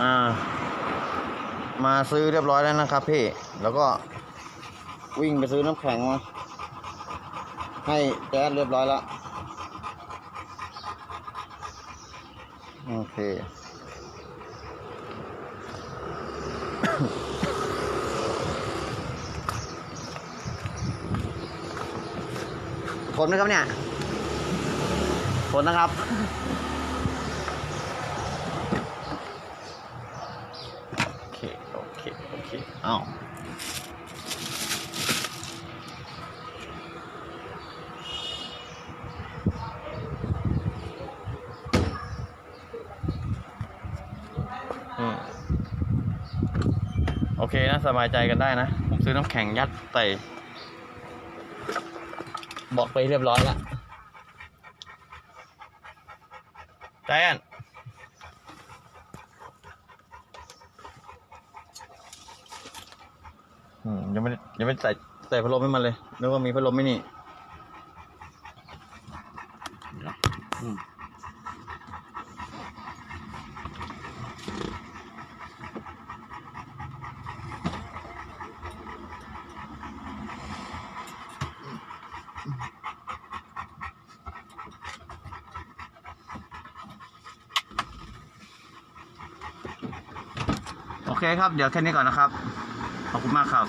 อ่า มาซื้อเรียบร้อยแล้วนะครับพี่ แล้วก็วิ่งไปซื้อน้ำแข็งมาให้แจ๊ดเรียบร้อยแล้ว โอเคทนไหมครับเนี่ย ทนนะครับ โอเค โอเค โอเคอ้าวโอเคนะ สบายใจกันได้นะ ผมซื้อน้ำแข็งยัดใส่บอกไปเรียบร้อยแล้ว ใจแอนอืมยังไม่ได้ยังไม่ได้ใส่ใส่พัดลมให้มันเลยนึกว่ามีพัดลมไหม่นี่ อืม เคครับ เดี๋ยวแค่นี้ก่อนนะครับ ขอบคุณมากครับ